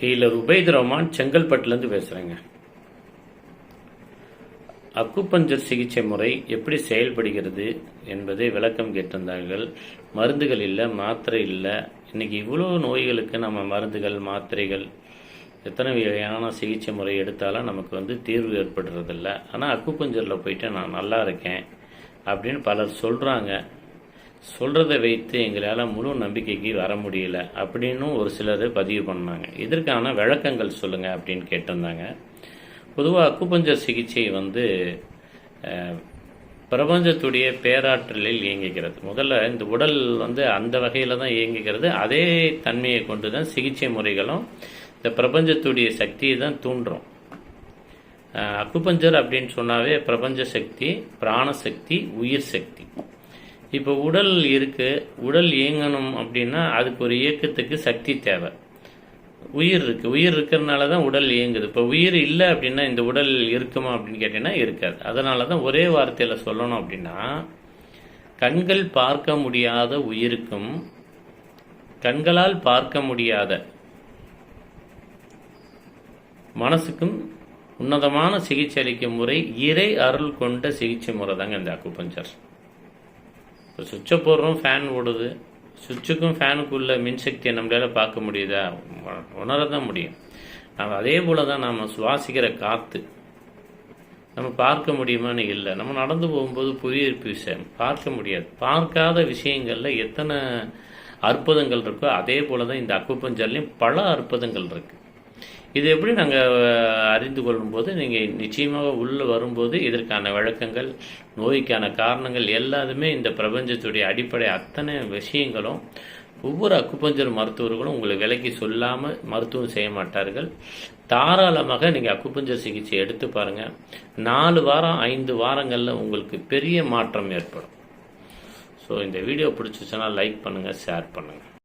Healer Ubaid Rahman செங்கல்பட்டுலேருந்து பேசுகிறேங்க acupuncture சிகிச்சை முறை எப்படி செயல்படுகிறது என்பதை விளக்கம் கேட்டிருந்தார்கள். மருந்துகள் இல்லை மாத்திரை இல்லை. இன்னைக்கு இவ்வளோ நோய்களுக்கு நம்ம மருந்துகள் மாத்திரைகள் எத்தனை வகையான சிகிச்சை முறை எடுத்தாலும் நமக்கு வந்து தீர்வு ஏற்படுறதில்ல. ஆனால் அக்குப்பஞ்சரில் போயிட்டு நான் நல்லா இருக்கேன் அப்படின்னு பலர் சொல்கிறாங்க சொல்கிறத வைத்து எங்களால் முழு நம்பிக்கைக்கு வர முடியல அப்படின்னும் ஒரு சிலர் பதிவு பண்ணாங்க. இதற்கான விளக்கங்கள் சொல்லுங்கள் அப்படின்னு கேட்டிருந்தாங்க. பொதுவாக அக்குபஞ்சர் சிகிச்சை வந்து பிரபஞ்சத்துடைய பேராற்றலில் இயங்குகிறது. முதல்ல இந்த உடல் வந்து அந்த வகையில் தான் இயங்குகிறது. அதே தன்மையை கொண்டு தான் சிகிச்சை முறைகளும் இந்த பிரபஞ்சத்துடைய சக்தியை தான் தூண்டுறோம் அக்குபஞ்சர் அப்படின்னு சொன்னாவே பிரபஞ்ச சக்தி பிராணசக்தி உயிர் சக்தி. இப்போ உடல் இருக்கு உடல் இயங்கணும் அப்படின்னா அதுக்கு ஒரு இயக்கத்துக்கு சக்தி தேவை. உயிர் இருக்கு. உயிர் இருக்கிறதுனால தான் உடல் இயங்குது. இப்போ உயிர் இல்லை அப்படின்னா இந்த உடல் இருக்குமா அப்படின்னு கேட்டீங்கன்னா இருக்காது. அதனால தான் ஒரே வார்த்தையில் சொல்லணும் அப்படின்னா கண்கள் பார்க்க முடியாத உயிருக்கும் கண்களால் பார்க்க முடியாத மனசுக்கும் உன்னதமான சிகிச்சை அளிக்கும் முறை இறை அருள் கொண்ட சிகிச்சை முறை தாங்க இந்த அக்குபஞ்சர் இப்போ சுவிட்சை போடுறோம் ஃபேன் ஓடுது. சுவிட்சுக்கும் ஃபேனுக்குள்ள மின்சக்தியை நம்மளால் பார்க்க முடியுதா? உணர தான் முடியும். நம்ம அதே போல் தான் நாம் சுவாசிக்கிற காற்று நம்ம பார்க்க முடியுமான்னு இல்லை. நம்ம நடந்து போகும்போது புதிய விஷயம். பார்க்க முடியாது. பார்க்காத விஷயங்களில் எத்தனை அற்புதங்கள் இருக்கோ அதே போல தான் இந்த அக்குப்பஞ்சர்லையும் பல அற்புதங்கள் இருக்குது இது எப்படி நாங்கள் அறிந்து கொள்ளும்போது நீங்கள் நிச்சயமாக உள்ளே வரும்போது இதற்கான வழக்கங்கள் நோய்க்கான காரணங்கள் எல்லாதுமே இந்த பிரபஞ்சத்துடைய அடிப்படை அத்தனை விஷயங்களும் ஒவ்வொரு அக்குப்பஞ்சர் மருத்துவர்களும் உங்களை விலைக்கு சொல்லாமல் மருத்துவம் செய்ய மாட்டார்கள். தாராளமாக நீங்கள் அக்குப்பஞ்சர் சிகிச்சை எடுத்து பாருங்கள் நாலு வாரம் ஐந்து வாரங்களில் உங்களுக்கு பெரிய மாற்றம் ஏற்படும். ஸோ இந்த வீடியோ பிடிச்சிச்சுன்னா லைக் பண்ணுங்கள் ஷேர் பண்ணுங்கள்